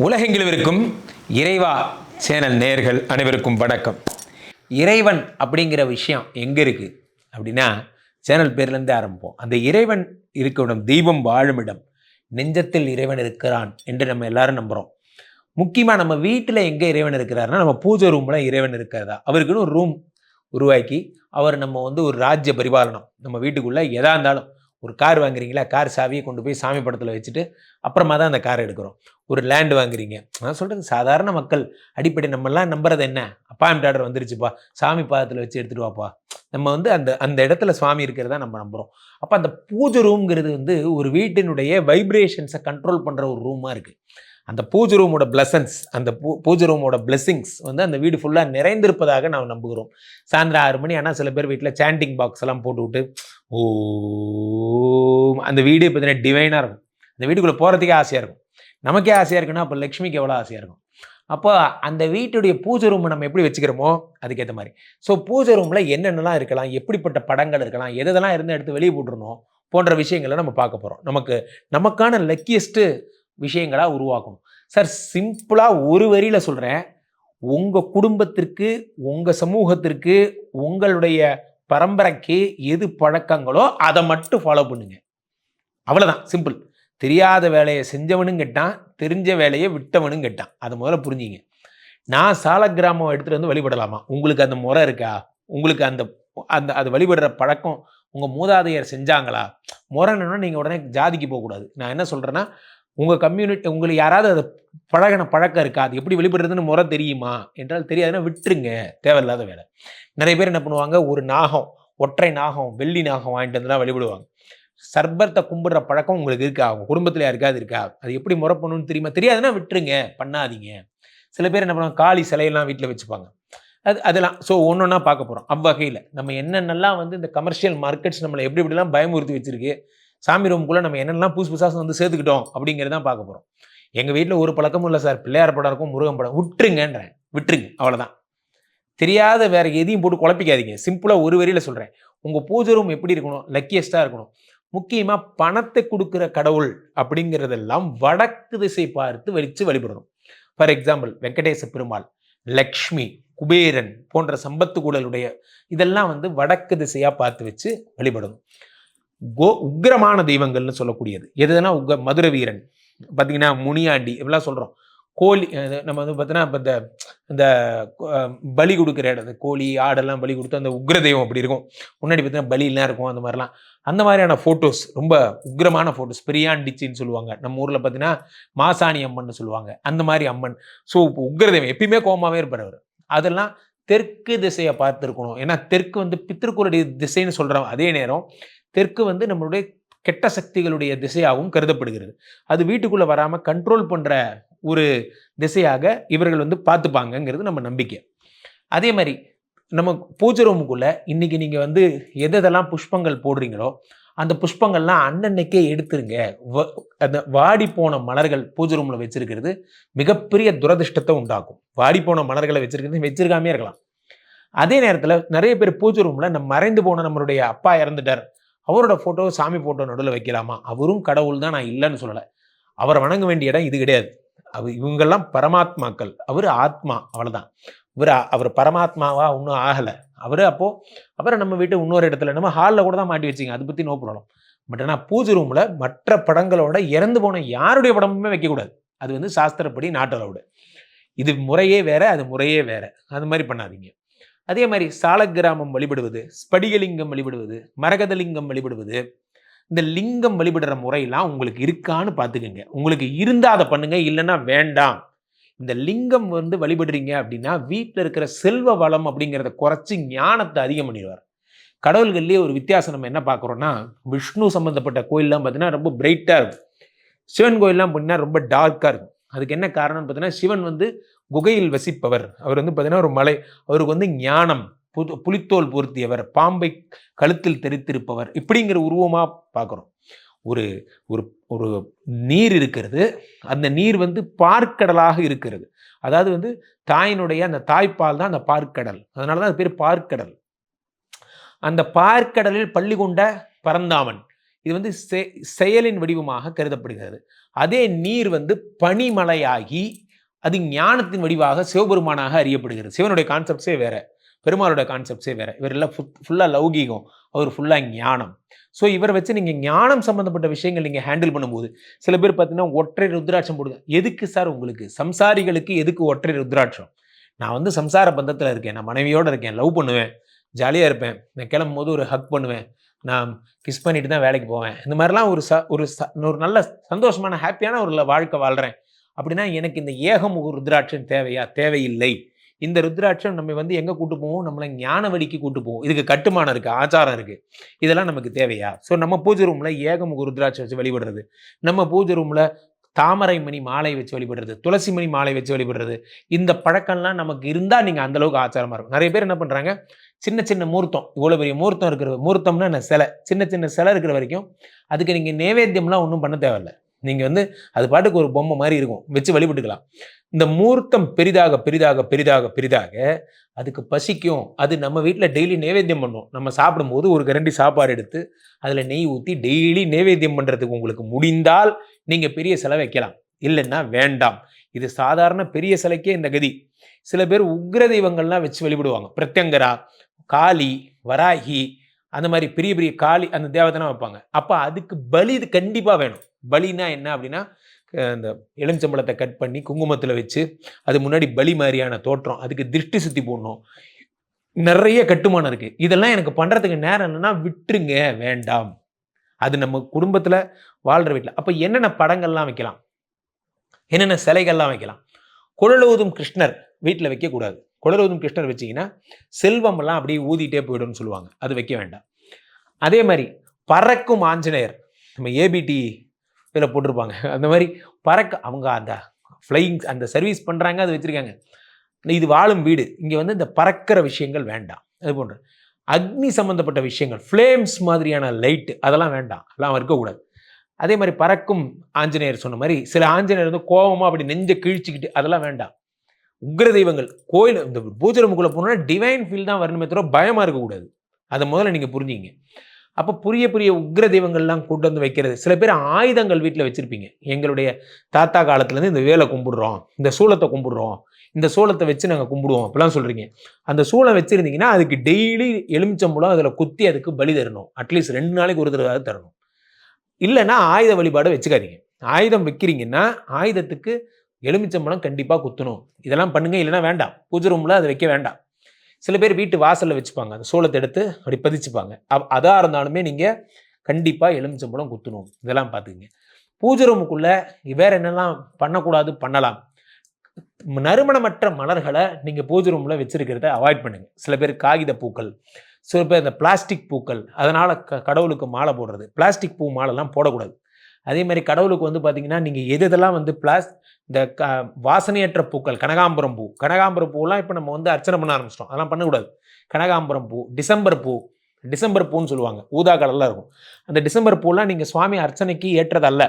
உலகெங்கிலும் இருக்கும் இறைவா சேனல் நேர்கள் அனைவருக்கும் வணக்கம். இறைவன் அப்படிங்கிற விஷயம் எங்கே இருக்குது அப்படின்னா சேனல் பேர்லேருந்தே ஆரம்பிப்போம். அந்த இறைவன் இருக்கும் இடம் தெய்வம் வாழும் இடம் நெஞ்சத்தில் இறைவன் இருக்கிறான் என்று நம்ம எல்லாரும் நம்புகிறோம் முக்கியமாக நம்ம வீட்டில் எங்கே இறைவன் இருக்கிறாருன்னா நம்ம பூஜை ரூமில் இறைவன் இருக்கிறதா? அவருக்குன்னு ஒரு ரூம் உருவாக்கி அவர் நம்ம வந்து ஒரு ராஜ்ய பரிபாலனம் நம்ம வீட்டுக்குள்ளே எதா இருந்தாலும் ஒரு கார் வாங்குறீங்களா? கார் சாவியை கொண்டு போய் சாமி படத்தில் வச்சுட்டு அப்புறமா தான் அந்த கார் எடுக்கிறோம். ஒரு லேண்டு வாங்குறீங்க. நான் சொல்கிறது சாதாரண மக்கள் அடிப்படை நம்மெல்லாம் நம்புறது என்ன? அப்பாயின்ட் ஆர்டர் வந்துருச்சுப்பா. சாமி பாதத்தில் வச்சு எடுத்துட்டு வாப்பா. நம்ம வந்து அந்த அந்த இடத்துல சுவாமி இருக்கிறதா நம்ம நம்புகிறோம் அப்போ அந்த பூஜை ரூம்ங்கிறது வந்து ஒரு வீட்டினுடைய வைப்ரேஷன்ஸை கண்ட்ரோல் பண்ணுற ஒரு ரூமாக இருக்குது அந்த பூஜை ரூமோட பிளசன்ஸ் அந்த பூ பூஜை ரூமோட பிளெஸிங்ஸ் வந்து அந்த வீடு ஃபுல்லாக நிறைந்திருப்பதாக நாம் நம்புகிறோம். சாயந்தரம் ஆறு மணி ஆனால் சில பேர் வீட்டில் சாண்டிங் பாக்ஸ் எல்லாம் போட்டு விட்டு ஓ அந்த வீடு பார்த்தீங்கன்னா டிவைனாக இருக்கும். அந்த வீட்டுக்குள்ளே போகிறதுக்கே ஆசையாக இருக்கும். நமக்கே ஆசையாக இருக்குன்னா அப்போ லக்ஷ்மிக்கு எவ்வளோ ஆசையாக இருக்கும்? அப்போ அந்த வீட்டுடைய பூஜை ரூமை நம்ம எப்படி வச்சுக்கிறோமோ அதுக்கேற்ற மாதிரி. ஸோ பூஜை ரூமில் என்னென்னலாம் இருக்கலாம் எப்படிப்பட்ட படங்கள் இருக்கலாம் எதெல்லாம் இருந்து எடுத்து வெளியே போட்டுருணும் போன்ற விஷயங்களை நம்ம பார்க்க போகிறோம் நமக்கு நமக்கான லக்கியஸ்ட்டு விஷயங்களாக உருவாக்கணும் சார் சிம்பிளாக ஒரு வரியில் சொல்கிறேன் உங்கள் குடும்பத்திற்கு உங்கள் சமூகத்திற்கு உங்களுடைய பரம்பரைக்கு எது பழக்கங்களோ அதை மட்டும் ஃபாலோ பண்ணுங்க. அவ்வளோதான் சிம்பிள் தெரியாத வேலையை செஞ்சவனும் கேட்டான் தெரிஞ்ச வேலையை விட்டவனும் கேட்டான். அதை முதல்ல புரிஞ்சிங்க. நான் சால கிராமம் எடுத்துகிட்டு வந்து வழிபடலாமா? உங்களுக்கு அந்த முறை இருக்கா? உங்களுக்கு அந்த அந்த அது வழிபடுற பழக்கம் உங்கள் மூதாதையர் செஞ்சாங்களா? முறைன்னா நீங்கள் உடனே ஜாதிக்கு போகக்கூடாது. நான் என்ன சொல்கிறேன்னா உங்கள் கம்யூனிட்டி உங்களுக்கு யாராவது அதை பழகின பழக்கம் இருக்கா? அது எப்படி வெளிப்படுறதுன்னு முறை தெரியுமா? என்றால் தெரியாதுன்னா விட்டுருங்க. தேவையில்லாத வேலை. நிறைய பேர் என்ன பண்ணுவாங்க? ஒரு நாகம் ஒற்றை நாகம் வெள்ளி நாகம் வாங்கிட்டு வந்து தான் வழிபடுவாங்க. சர்பத்தை கும்பிடுற பழக்கம் உங்களுக்கு இருக்கா? அவங்க குடும்பத்தில் யாருக்காவது இருக்கா? அது எப்படி முறை பண்ணணும்னு தெரியுமா? தெரியாதுன்னா விட்டுருங்க. பண்ணாதீங்க. சில பேர் என்ன பண்ணுவாங்க? காளி சிலையெல்லாம் வீட்டில் வச்சுப்பாங்க. அது அதெல்லாம். ஸோ ஒன்று ஒன்றா பார்க்க போகிறோம் அவ்வகையில் நம்ம என்னென்னலாம் வந்து இந்த கமர்ஷியல் மார்க்கெட்ஸ் நம்மளை எப்படி எப்படிலாம் பயமுறுத்தி வச்சிருக்கு? சாமி ரூமுக்குள்ளே நம்ம என்னென்னலாம் புதுசு புதுசாக வந்து சேர்த்துக்கிட்டோம் அப்படிங்கிறதான் பார்க்க போகிறோம் எங்கள் வீட்டில் ஒரு பழக்கமும் இல்லை சார். பிள்ளையார் படம் இருக்கும் முருகன் படம். விட்டுருங்கன்றேன். விட்டுருங்க. அவ்வளோதான் தெரியாத வேற எதையும் போட்டு குழப்பிக்காதீங்க. சிம்பிளாக ஒரு வரியில் சொல்கிறேன் உங்கள் பூஜை ரூம் எப்படி இருக்கணும்? லக்கியஸ்ட்டாக இருக்கணும். முக்கியமாக பணத்தை கொடுக்குற கடவுள் அப்படிங்கிறதெல்லாம் வடக்கு திசை பார்த்து வலித்து வழிபடணும். ஃபார் எக்ஸாம்பிள் வெங்கடேச பெருமாள் லக்ஷ்மி குபேரன் போன்ற சம்பத்து கூடலுடைய இதெல்லாம் வந்து வடக்கு திசையாக பார்த்து வச்சு வழிபடணும். கோ உக்கிரமான தெய்வங்கள்னு சொல்லக்கூடியது. எதுனா உக மதுர வீரன் பார்த்தீங்கன்னா முனியாண்டி இப்படிலாம் சொல்கிறோம் கோழி நம்ம வந்து பார்த்தீங்கன்னா இப்போ இந்த இந்த பலி கொடுக்குற இடம் கோழி ஆடெல்லாம் பலி கொடுத்து அந்த உக்ர தெய்வம் அப்படி இருக்கும். முன்னாடி பார்த்தீங்கன்னா பலிலாம் இருக்கும் அந்த மாதிரிலாம். அந்த மாதிரியான ஃபோட்டோஸ் ரொம்ப உக்கிரமான ஃபோட்டோஸ் பெரியாண்டிச்சின்னு சொல்லுவாங்க. நம்ம ஊரில் பார்த்தீங்கன்னா மாசாணி அம்மன் சொல்லுவாங்க. அந்த மாதிரி அம்மன். ஸோ இப்போ உக்ர தெய்வம் எப்பயுமே கோமாவே இருப்பார் அவர். அதெல்லாம் தெற்கு திசையை பார்த்துருக்கணும். ஏன்னா தெற்கு வந்து பித்திருக்குளுடைய திசைன்னு சொல்கிறோம் அதே நேரம் தெற்கு வந்து நம்மளுடைய கெட்ட சக்திகளுடைய திசையாகவும் கருதப்படுகிறது. அது வீட்டுக்குள்ளே வராமல் கண்ட்ரோல் பண்ணுற ஒரு திசையாக இவர்கள் வந்து பார்த்துப்பாங்கங்கிறது நம்ம நம்பிக்கை. அதே மாதிரி நம்ம பூஜை ரூமுக்குள்ளே இன்றைக்கி நீங்கள் வந்து எதெல்லாம் புஷ்பங்கள் போடுறீங்களோ அந்த புஷ்பங்கள்லாம் அன்னன்னைக்கே எடுத்துருங்க. வ- அந்த வாடி போன மலர்கள் பூஜை ரூமில் வச்சுருக்கிறது மிகப்பெரிய துரதிர்ஷ்டத்தை உண்டாக்கும். வாடி போன மலர்களை வச்சிருக்கிறது வச்சிருக்காமே இருக்கலாம். அதே நேரத்தில் நிறைய பேர் பூஜை ரூமில் நம்ம மறைந்து போன நம்மளுடைய அப்பா இறந்துட்டார். அவரோட ஃபோட்டோ சாமி ஃபோட்டோ நடுவில் வைக்கலாமா? அவரும் கடவுள் தான் நான் இல்லைன்னு சொல்லலை. அவரை வணங்க வேண்டிய இடம் இது கிடையாது. அவர் இவங்கெல்லாம் பரமாத்மாக்கள். அவர் ஆத்மா அவ்வளோதான் இவர் அவர் பரமாத்மாவா ஒன்றும் ஆகலை. அவர் அப்போது அவரை நம்ம வீட்டு இன்னொரு இடத்துல நம்ம ஹாலில் கூட தான் மாட்டி வச்சிங்க அதை பற்றி நோ ப்ராப்ளம் பட் ஆனால் பூஜை ரூமில் மற்ற படங்களோட இறந்து போன யாருடைய படமுமே வைக்கக்கூடாது. அது வந்து சாஸ்திரப்படி நாட் இது முறையே வேற அது முறையே வேற. அது மாதிரி பண்ணாதீங்க. அதே மாதிரி சாலக்கிராமம் வழிபடுவது ஸ்படிகலிங்கம் வழிபடுவது மரகதலிங்கம் வழிபடுவது இந்த லிங்கம் வழிபடுற முறையெல்லாம் உங்களுக்கு இருக்கான்னு பார்த்துக்கோங்க. உங்களுக்கு இருந்தால் அதை பண்ணுங்க இல்லைன்னா வேண்டாம். இந்த லிங்கம் வந்து வழிபடுறீங்க அப்படின்னா வீட்டில் இருக்கிற செல்வ வளம் அப்படிங்கிறத குறைச்சி ஞானத்தை அதிகம் பண்ணிடுவார். கடவுள்கள்லேயே ஒரு வித்தியாசம் நம்ம என்ன பார்க்குறோன்னா விஷ்ணு சம்மந்தப்பட்ட கோயிலெலாம் பார்த்தீங்கன்னா ரொம்ப பிரைட்டாக இருக்கும். சிவன் கோயிலெலாம் பார்த்தீங்கன்னா ரொம்ப டார்க்காக இருக்கும். அதுக்கு என்ன காரணம்னு பார்த்தீங்கன்னா சிவன் வந்து குகையில் வசிப்பவர். அவர் வந்து பார்த்தீங்கன்னா ஒரு மலை. அவருக்கு வந்து ஞானம் புது புலித்தோல் பொருத்தியவர் பாம்பை கழுத்தில் தெரித்திருப்பவர் இப்படிங்கிற உருவமாக பார்க்குறோம் ஒரு ஒரு ஒரு நீர் இருக்கிறது. அந்த நீர் வந்து பார்க்கடலாக இருக்கிறது. அதாவது வந்து தாயினுடைய அந்த தாய்ப்பால் தான் அந்த பார்க்கடல். அதனால தான் அது பேர் பார்க்கடல். அந்த பார்க்கடலில் பள்ளி கொண்ட பரந்தாமன் இது வந்து செ- செயலின் வடிவமாக கருதப்படுகிறது. அதே நீர் வந்து பனிமலையாகி அது ஞானத்தின் வடிவாக சிவபெருமானாக அறியப்படுகிறது. சிவனுடைய கான்செப்ட்ஸே வேற பெருமாளோட கான்செப்ட்ஸே வேற. இவர் எல்லாம் ஃபுல்லாக லௌகீகம். அவர் ஃபுல்லாக ஞானம். ஸோ இவரை வச்சு நீங்கள் ஞானம் சம்மந்தப்பட்ட விஷயங்கள் நீங்கள் ஹேண்டில் பண்ணும்போது சில பேர் பார்த்தீங்கன்னா ஒற்றை ருத்ராட்சம் போடுங்க எதுக்கு சார் உங்களுக்கு? சம்சாரிகளுக்கு எதுக்கு ஒற்றை ருத்ராட்சம்? நான் வந்து சம்சார பந்தத்தில் இருக்கேன். நான் மனைவியோடு இருக்கேன். லவ் பண்ணுவேன். ஜாலியாக இருப்பேன். நான் கிளம்பும் போது ஒரு ஹக் பண்ணுவேன். நான் கிஸ் பண்ணிட்டு தான் வேலைக்கு போவேன். இந்த மாதிரிலாம் ஒரு ச ஒரு ச ஒரு நல்ல சந்தோஷமான ஹாப்பியான ஒரு வாழ்க்கை வாழ்கிறேன் அப்படின்னா எனக்கு இந்த ஏகம் ருத்ராட்சம் தேவையா? தேவையில்லை. இந்த ருத்ராட்சம் நம்ம வந்து எங்கே கூட்டு போவோம்? நம்மளை ஞான வழிக்கு கூட்டு போவோம். இதுக்கு கட்டுமானம் இருக்குது ஆச்சாரம் இருக்குது இதெல்லாம் நமக்கு தேவையா? ஸோ நம்ம பூஜை ரூமில் ஏகமுக ருத்ராட்சம் வச்சு வழிபடுறது. நம்ம பூஜை ரூமில் தாமரை மணி மாலை வச்சு வழிபடுறது துளசி மணி மாலை வச்சு வழிபடுறது. இந்த பழக்கம்லாம் நமக்கு இருந்தால் நீங்கள் அந்தளவுக்கு ஆச்சாரமாக இருக்கும். நிறைய பேர் என்ன பண்ணுறாங்க சின்ன சின்ன மூர்த்தம் இவ்வளோ பெரிய மூர்த்தம் இருக்கிற மூர்த்தம்னா என்ன? சிலை. சின்ன சின்ன சிலை இருக்கிற வரைக்கும் அதுக்கு நீங்கள் நேவேத்தியம்லாம் ஒன்றும் பண்ண தேவையில்ல. நீங்கள் வந்து அது பாட்டுக்கு ஒரு பொம்மை மாதிரி இருக்கும். வச்சு வழிபட்டுக்கலாம். இந்த மூர்த்தம் பெரிதாக பெரிதாக பெரிதாக பெரிதாக அதுக்கு பசிக்கும். அது நம்ம வீட்டில் டெய்லி நைவேத்தியம் பண்ணும். நம்ம சாப்பிடும்போது ஒரு கரண்டி சாப்பாடு எடுத்து அதில் நெய் ஊற்றி டெய்லி நைவேத்தியம் பண்ணுறதுக்கு உங்களுக்கு முடிந்தால் நீங்கள் பெரிய சிலை வைக்கலாம். இல்லைன்னா வேண்டாம். இது சாதாரண பெரிய சிலைக்கே இந்த கதி. சில பேர் உக்ர தெய்வங்கள்லாம் வச்சு வழிபடுவாங்க. பிரத்யங்கரா காளி வராகி அந்த மாதிரி பெரிய பெரிய காளி அந்த தேவதெல்லாம் வைப்பாங்க. அப்போ அதுக்கு பலி இது கண்டிப்பாக வேணும். பலினா என்ன அப்படின்னா அந்த எலுமிச்சம்பழத்தை கட் பண்ணி குங்குமத்தில் வச்சு அது முன்னாடி பலி மாதிரியான தோற்றம் அதுக்கு திருஷ்டி சுத்தி போடணும். நிறைய கட்டுமானம் இருக்கு. இதெல்லாம் எனக்கு பண்றதுக்கு நேரம் என்னன்னா விட்டுருங்க வேண்டாம். அது நம்ம குடும்பத்தில் வாழ்ற வீட்டில் அப்போ என்னென்ன படங்கள்லாம் வைக்கலாம்? என்னென்ன சிலைகள்லாம் வைக்கலாம்? குழலூதும் கிருஷ்ணர் வீட்டில் வைக்கக்கூடாது. குழலூதும் கிருஷ்ணர் வச்சிங்கன்னா செல்வமெல்லாம் அப்படியே ஊதிட்டே போயிடும்னு சொல்லுவாங்க. அது வைக்க வேண்டாம். அதே மாதிரி பறக்கும் ஆஞ்சநேயர் நம்ம ஏபிடி இதில் போட்டிருப்பாங்க. அந்த மாதிரி பறக்க அவங்க அந்த ஃப்ளையிங் அந்த சர்வீஸ் பண்ணுறாங்க அது வச்சுருக்காங்க. இது வாழும் வீடு. இங்கே வந்து இந்த பறக்கிற விஷயங்கள் வேண்டாம். அது போன்ற. அக்னி சம்மந்தப்பட்ட விஷயங்கள் ஃப்ளேம்ஸ் மாதிரியான லைட்டு அதெல்லாம் வேண்டாம். அதெல்லாம் இருக்கக்கூடாது அதே மாதிரி பறக்கும் ஆஞ்சநேயர் சொன்ன மாதிரி சில ஆஞ்சநேயர் வந்து கோபமாக அப்படி நெஞ்சை கிழிச்சிக்கிட்டு அதெல்லாம் வேண்டாம். உக்ர தெய்வங்கள் கோயில் இந்த பூஜை ரூமுக்குள்ளே போனோம்னா டிவைன் ஃபீல் தான் வரணுமே தவிர பயமாக இருக்கக்கூடாது அதை முதல்ல நீங்கள் புரிஞ்சுங்க அப்போ புரிய புரிய உக்ர தெய்வங்கள்லாம் கூட்டு வந்து வைக்கிறது. சில பேர் ஆயுதங்கள் வீட்டில் வச்சுருப்பீங்க. எங்களுடைய தாத்தா காலத்துலேருந்து இந்த வேலை கும்பிடுறோம் இந்த சூளத்தை கும்பிடுறோம் இந்த சூளத்தை வச்சு நாங்கள் கும்பிடுவோம் அப்படிலாம் சொல்கிறீங்க அந்த சூளம் வச்சுருந்தீங்கன்னா அதுக்கு டெய்லி எலுமிச்சம்பழம் அதில் குத்தி அதுக்கு பலி தரணும். அட்லீஸ்ட் ரெண்டு நாளைக்கு ஒரு தடவை தரணும். இல்லைன்னா ஆயுத வழிபாடை வச்சுக்காதீங்க. ஆயுதம் வைக்கிறீங்கன்னா ஆயுதத்துக்கு எலுமிச்சம்பழம் கண்டிப்பாக குத்தணும். இதெல்லாம் பண்ணுங்க இல்லைன்னா வேண்டாம். பூஜை ரூமில் அதை வைக்க வேண்டாம். சில பேர் வீட்டு வாசலில் வச்சுப்பாங்க. அந்த சோளத்தை எடுத்து அப்படி பதிச்சுப்பாங்க. அப் அதாக இருந்தாலுமே நீங்கள் கண்டிப்பாக எலுமிச்சம்பழம் குத்தணும். இதெல்லாம் பார்த்துக்குங்க பூஜை ரூமுக்குள்ளே வேறு என்னெல்லாம் பண்ணக்கூடாது? பண்ணலாம். நறுமணமற்ற மலர்களை நீங்கள் பூஜை ரூமில் வச்சுருக்கிறத அவாய்ட் பண்ணுங்கள் சில பேர் காகித பூக்கள் சில பேர் இந்த பிளாஸ்டிக் பூக்கள் அதனால் க கடவுளுக்கு மாலை போடுறது. பிளாஸ்டிக் பூ மாலைலாம் போடக்கூடாது. அதே மாதிரி கடவுளுக்கு வந்து பார்த்தீங்கன்னா நீங்கள் எது எதெல்லாம் வந்து பிளாஸ் இந்த க வாசனையற்ற பூக்கள் கனகாம்பரம் பூ. கனகாம்பரம் பூலாம் இப்போ நம்ம வந்து அர்ச்சனை பண்ண ஆரம்பிச்சிட்டோம். அதெல்லாம் பண்ணக்கூடாது. கனகாம்பரம் பூ டிசம்பர் பூ. டிசம்பர் பூன்னு சொல்லுவாங்க. ஊதா கலரில் இருக்கும். அந்த டிசம்பர் பூலாம் நீங்கள் சுவாமி அர்ச்சனைக்கு ஏற்றதல்ல.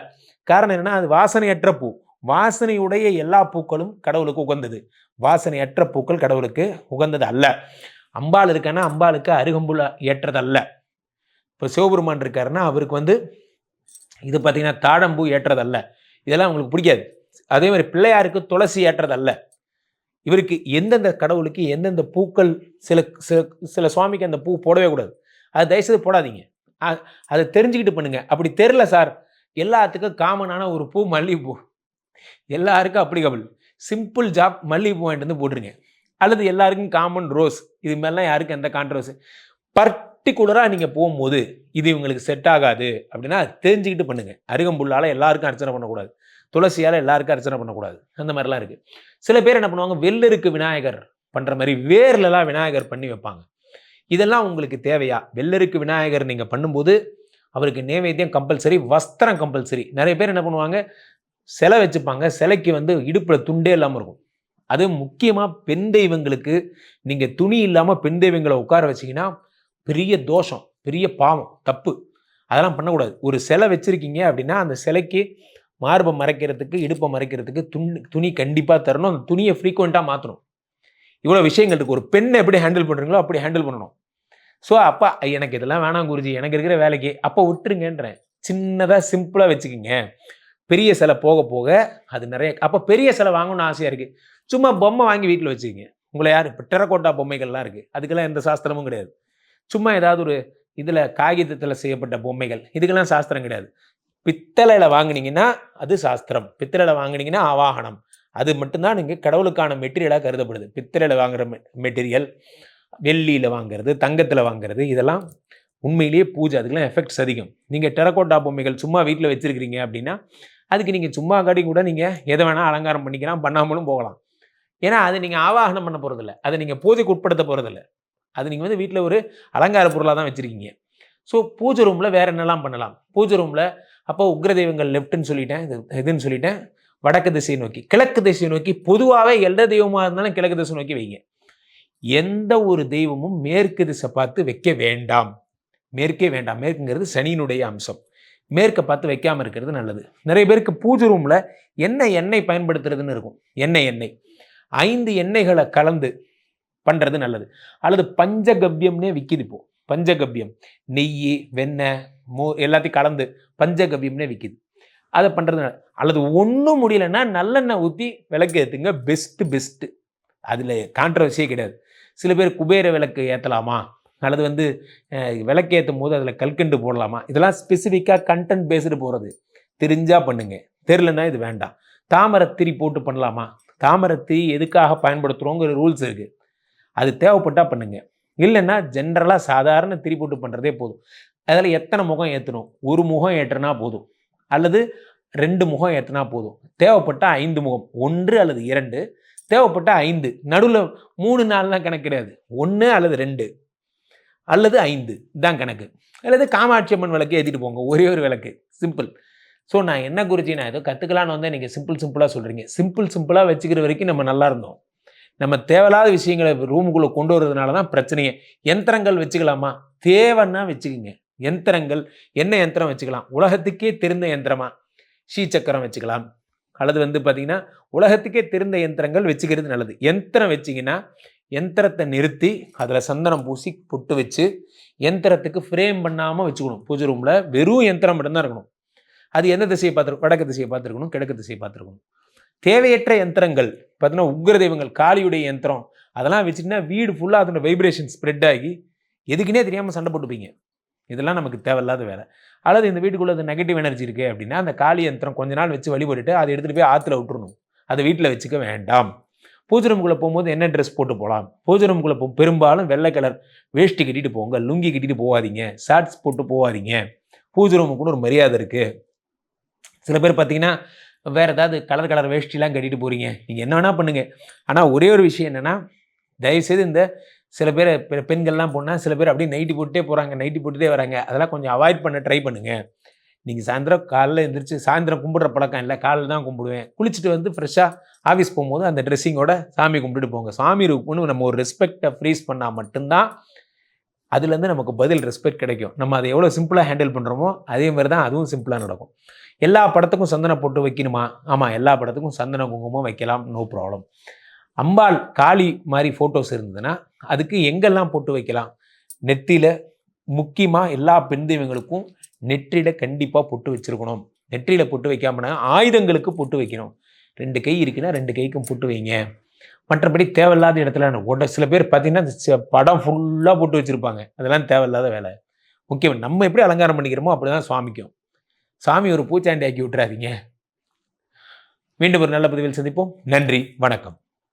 காரணம் என்னென்னா அது வாசனையற்ற பூ. வாசனையுடைய எல்லா பூக்களும் கடவுளுக்கு உகந்தது. வாசனையற்ற பூக்கள் கடவுளுக்கு உகந்தது அல்ல அம்பாள் இருக்கேன்னா அம்பாளுக்கு அருகம்புல ஏற்றதல்ல. இப்போ சிவபெருமான் இருக்காருன்னா அவருக்கு வந்து இது பார்த்தீங்கன்னா தாழம்பூ ஏற்றதல்ல. இதெல்லாம் உங்களுக்கு பிடிக்காது. அதே மாதிரி பிள்ளையாருக்கு துளசி ஏற்றதல்ல. இவருக்கு எந்தெந்த கடவுளுக்கு எந்தெந்த பூக்கள் சில சில சில சுவாமிக்கு அந்த பூ போடவே கூடாது. அது தயவுசெய்து போடாதீங்க. அதை தெரிஞ்சுக்கிட்டு பண்ணுங்க. அப்படி தெரில சார். எல்லாத்துக்கும் காமனான ஒரு பூ மல்லிகைப்பூ எல்லாருக்கும் அப்ளிகபிள் சிம்பிள் ஜாப் மல்லிகைப்பூ வாங்கிட்டு வந்து போட்டுருங்க. அல்லது எல்லாருக்கும் காமன் ரோஸ் இது மாதிரிலாம் யாருக்கும் எந்த கான்ட்ரவர்ஸ் பர்டிகுலராக நீங்கள் போகும்போது இது இவங்களுக்கு செட் ஆகாது அப்படின்னா தெரிஞ்சுக்கிட்டு பண்ணுங்க. அருகம்புல்லால் எல்லாருக்கும் அர்ச்சனை பண்ணக்கூடாது. துளசியால் எல்லாருக்கும் அர்ச்சனை பண்ணக்கூடாது. அந்த மாதிரிலாம் இருக்குது சில பேர் என்ன பண்ணுவாங்க? வெள்ளருக்கு விநாயகர் பண்ணுற மாதிரி வேர்லலாம் விநாயகர் பண்ணி வைப்பாங்க. இதெல்லாம் உங்களுக்கு தேவையா? வெள்ளருக்கு விநாயகர் நீங்கள் பண்ணும்போது அவருக்கு நேவேத்தியம் கம்பல்சரி வஸ்திரம் கம்பல்சரி நிறைய பேர் என்ன பண்ணுவாங்க? சிலை வச்சுப்பாங்க. சிலைக்கு வந்து இடுப்பில் துண்டே இல்லாமல் இருக்கும். அது முக்கியமாக பெண் தெய்வங்களுக்கு நீங்கள் துணி இல்லாமல் பெண் தெய்வங்களை உட்கார வச்சீங்கன்னா பெரிய தோஷம் பெரிய பாவம் தப்பு. அதெல்லாம் பண்ணக்கூடாது. ஒரு சிலை வச்சுருக்கீங்க அப்படின்னா அந்த சிலைக்கு மார்பை மறைக்கிறதுக்கு இடுப்பை மறைக்கிறதுக்கு துணி துணி கண்டிப்பாக தரணும். அந்த துணியை ஃப்ரீக்வெண்ட்டாக மாற்றணும் இவ்வளோ விஷயங்கள் இருக்குது ஒரு பெண்ணை எப்படி ஹேண்டில் பண்ணுறீங்களோ அப்படி ஹேண்டில் பண்ணணும். ஸோ அப்பா எனக்கு இதெல்லாம் வேணாம் குருஜி. எனக்கு இருக்கிற வேலைக்கு. அப்போ விட்டுருங்கன்றேன். சின்னதாக சிம்பிளாக வச்சுக்கிங்க. பெரிய சிலை போக போக அது நிறைய அப்போ பெரிய சிலை வாங்கணும்னு ஆசையாக இருக்குது சும்மா பொம்மை வாங்கி வீட்டில் வச்சுக்கிங்க. உங்களை யார்? இப்போ டெரக்கோட்டா பொம்மைகள்லாம் இருக்குது அதுக்கெல்லாம் எந்த சாஸ்திரமும் கிடையாது. சும்மா ஏதாவது ஒரு இதில் காகிதத்தில் செய்யப்பட்ட பொம்மைகள். இதுக்கெல்லாம் சாஸ்திரம் கிடையாது. பித்தளையில் வாங்குனீங்கன்னா அது சாஸ்திரம். பித்தளையில் வாங்கினீங்கன்னா ஆவாகனம். அது மட்டும்தான் நீங்கள் கடவுளுக்கான மெட்டீரியலாக கருதப்படுது. பித்தளையில் வாங்குற மெட்டீரியல் வெள்ளியில் வாங்குறது தங்கத்தில் வாங்குறது இதெல்லாம் உண்மையிலேயே பூஜை. அதுக்கெல்லாம் எஃபெக்ட்ஸ் அதிகம். நீங்கள் டெரக்கோட்டா பொம்மைகள் சும்மா வீட்டில் வச்சுருக்கிறீங்க அப்படின்னா அதுக்கு நீங்கள் சும்மா காட்டி கூட நீங்கள் எதை வேணால் அலங்காரம் பண்ணிக்கலாம் பண்ணாமலும் போகலாம். ஏன்னா அது நீங்கள் ஆவாகனம் பண்ண போகிறதில்ல அதை நீங்கள் பூஜைக்கு உட்படுத்த போகிறதில்ல அது நீங்கள் வந்து வீட்டில் ஒரு அலங்கார பொருளாக தான் வச்சுருக்கீங்க. ஸோ பூஜை ரூமில் வேறு என்னெல்லாம் பண்ணலாம்? பூஜை ரூமில் அப்போ உக்ர தெய்வங்கள் லெஃப்ட்னு சொல்லிட்டேன் இது இதுன்னு சொல்லிட்டேன். வடக்கு திசையை நோக்கி கிழக்கு திசையை நோக்கி பொதுவாகவே எந்த தெய்வமாக இருந்தாலும் கிழக்கு திசை நோக்கி வைங்க. எந்த ஒரு தெய்வமும் மேற்கு திசை பார்த்து வைக்க வேண்டாம். மேற்கே வேண்டாம். மேற்குங்கிறது சனியினுடைய அம்சம். மேற்கை பார்த்து வைக்காமல் இருக்கிறது நல்லது. நிறைய பேருக்கு பூஜை ரூமில் என்ன எண்ணெய் பயன்படுத்துறதுன்னு இருக்கும். எண்ணெய் எண்ணெய். ஐந்து எண்ணெய்களை கலந்து பண்ணுறது நல்லது. அல்லது பஞ்சகவ்யம்னே விற்கிது இப்போ. பஞ்சகவ்யம் நெய் வெண்ணெய் மோ எல்லாத்தையும் கலந்து பஞ்சகவ்யம்னே விற்கிது அதை பண்ணுறது அல்லது ஒன்றும் முடியலன்னா நல்லெண்ணெய் ஊற்றி விளக்கு ஏற்றுங்க பெஸ்ட்டு பெஸ்ட்டு அதில் கான்ட்ரவர்சியே கிடையாது. சில பேர் குபேர விளக்கு ஏற்றலாமா அல்லது வந்து விளக்கு ஏற்றும் போது அதில் கல்கண்டு போடலாமா? இதெல்லாம் ஸ்பெசிஃபிக்காக கண்டென்ட் பேஸ்டு போகிறது தெரிஞ்சால் பண்ணுங்க. தெரிலன்னா இது வேண்டாம். தாமரத்திரி போட்டு பண்ணலாமா? தாமரத்திரி எதுக்காக பயன்படுத்துகிறோங்கிற ரூல்ஸ் இருக்குது அது தேவைப்பட்டால் பண்ணுங்க. இல்லைன்னா ஜென்ரலாக சாதாரண திரி போட்டு பண்ணுறதே போதும். அதில் எத்தனை முகம் ஏற்றணும் ஒரு முகம் ஏற்றினா போதும். அல்லது ரெண்டு முகம் ஏற்றினா போதும். தேவைப்பட்டால் ஐந்து முகம் ஒன்று அல்லது இரண்டு. தேவைப்பட்டால் ஐந்து. நடுவில் மூணு நாள்லாம் கணக்கு கிடையாது. ஒன்று அல்லது ரெண்டு. அல்லது ஐந்து. தான் கணக்கு. அல்லது காமாட்சி அம்மன் விளக்கு ஏற்றிட்டு போங்க. ஒரே ஒரு விளக்கு. சிம்பிள் ஸோ நான் என்ன குறிச்சி நான் ஏதோ கற்றுக்கலான்னு வந்தால் நீங்கள் சிம்பிள் சிம்பிளாக சொல்கிறீங்க சிம்பிள் சிம்பிளாக வச்சுக்கிற வரைக்கும் நம்ம நல்லா இருந்தோம். நம்ம தேவையில்லாத விஷயங்களை ரூமுக்குள்ளே கொண்டு வர்றதுனால தான் பிரச்சனையே. யந்திரங்கள் வச்சுக்கலாமா? தேவைன்னா வச்சுக்கோங்க. யந்திரங்கள் என்ன யந்திரம் வச்சுக்கலாம்? உலகத்துக்கே தெரிந்த யந்திரமா ஷீ சக்கரம் வச்சுக்கலாம். அல்லது வந்து பார்த்திங்கன்னா உலகத்துக்கே தெரிந்த யந்திரங்கள் வச்சுக்கிறது நல்லது. யந்திரம் வச்சிங்கன்னா யந்திரத்தை நிறுத்தி அதில் சந்தனம் பூசி பொட்டு வச்சு யந்திரத்துக்கு ஃப்ரேம் பண்ணாமல் வச்சுக்கணும். பூஜை ரூமில் வெறும் யந்திரம் மட்டும்தான் இருக்கணும். அது எந்த திசையை பார்த்துருக்கும் வடக்கு திசையை பார்த்துருக்கணும்? கிழக்கு திசையை பார்த்துருக்கணும். தேவையற்ற யந்திரங்கள் பார்த்தீங்கன்னா உக்ர தெய்வங்கள் காளியுடைய யந்திரம் அதெல்லாம் வச்சுட்டுனா வீடு ஃபுல்லாக அதோட வைப்ரேஷன் ஸ்ப்ரெட் ஆகி எதுக்குன்னே தெரியாமல் சண்டை போட்டுப்பீங்க. இதெல்லாம் நமக்கு தேவையில்லாத வேலை. அல்லது இந்த வீட்டுக்குள்ளே அது நெகட்டிவ் எனர்ஜி இருக்குது அப்படின்னா அந்த காளி யந்திரம் கொஞ்ச நாள் வச்சு வழிபட்டுட்டு அதை எடுத்துகிட்டு போய் ஆற்றுல விட்டுறணும். அதை வீட்டில் வச்சுக்க வேண்டாம். பூஜை ரூமுக்குள்ளே போகும்போது என்ன ட்ரெஸ் போட்டு போகலாம்? பூஜை ரூமுக்குள்ளே போ பெரும்பாலும் வெள்ளை கலர் வேஷ்டி கட்டிட்டு போங்க லுங்கி கட்டிட்டு போகாதீங்க ஷார்ட்ஸ் போட்டு போகாதீங்க. பூஜை ரூமுக்கு ஒரு மரியாதை இருக்குது சில பேர் பார்த்தீங்கன்னா வேறு ஏதாவது கலர் கலர் வேஷ்டிலாம் கட்டிட்டு போகிறீங்க நீங்கள் என்ன வேணால் பண்ணுங்கள் ஆனால் ஒரே ஒரு விஷயம் என்னென்னா தயவுசெய்து இந்த சில பேர் பெண்கள்லாம் போனால் சில பேர் அப்படியே நைட்டி போட்டுட்டே போகிறாங்க நைட்டி போட்டுட்டே வராங்க. அதெல்லாம் கொஞ்சம் அவாய்ட் பண்ண ட்ரை பண்ணுங்கள் நீங்கள் சாயந்தரம் காலைல எழுந்திரிச்சு சாயந்தரம் கும்பிட்ற பழக்கம் இல்லை. காலையில் தான் கும்பிடுவேன். குளிச்சுட்டு வந்து ஃப்ரெஷ்ஷாக ஆஃபீஸ் போகும்போது அந்த ட்ரெஸ்ஸிங்கோட சாமி கும்பிட்டுட்டு போங்க. சாமி ரூப்புன்னு நம்ம ஒரு ரெஸ்பெக்டை ஃப்ரீஸ் பண்ணால் மட்டும்தான் அதுலேருந்து நமக்கு பதில் ரெஸ்பெக்ட் கிடைக்கும். நம்ம அதை எவ்வளோ சிம்பிளாக ஹேண்டில் பண்ணுறோமோ அதே மாதிரி தான் அதுவும் சிம்பிளாக நடக்கும். எல்லா படத்துக்கும் சந்தனம் போட்டு வைக்கணுமா? ஆமாம் எல்லா படத்துக்கும் சந்தன குங்குமம் வைக்கலாம் நோ ப்ராப்ளம் அம்பாள் காளி மாதிரி ஃபோட்டோஸ் இருந்ததுன்னா அதுக்கு எங்கெல்லாம் போட்டு வைக்கலாம்? நெத்தியில் முக்கியமாக எல்லா பெண் தெய்வங்களுக்கும் நெற்றியில் கண்டிப்பாக பொட்டு வச்சுருக்கணும். நெற்றியில் பொட்டு வைக்காமனா ஆயுதங்களுக்கு பொட்டு வைக்கணும். ரெண்டு கை இருக்குன்னா ரெண்டு கைக்கும் பொட்டு வைங்க. மற்றபடி தேவையில்லாத இடத்துல உட சில பேர் பார்த்தீங்கன்னா படம் ஃபுல்லாக போட்டு வச்சுருப்பாங்க. அதெல்லாம் தேவையில்லாத வேலை. முக்கியம் நம்ம எப்படி அலங்காரம் பண்ணிக்கிறோமோ அப்படி தான் சுவாமிக்கும். சாமி ஒரு பூச்சாண்டி ஆக்கி விட்டுறாதீங்க. மீண்டும் ஒரு நல்ல பதிவில் சந்திப்போம். நன்றி வணக்கம்.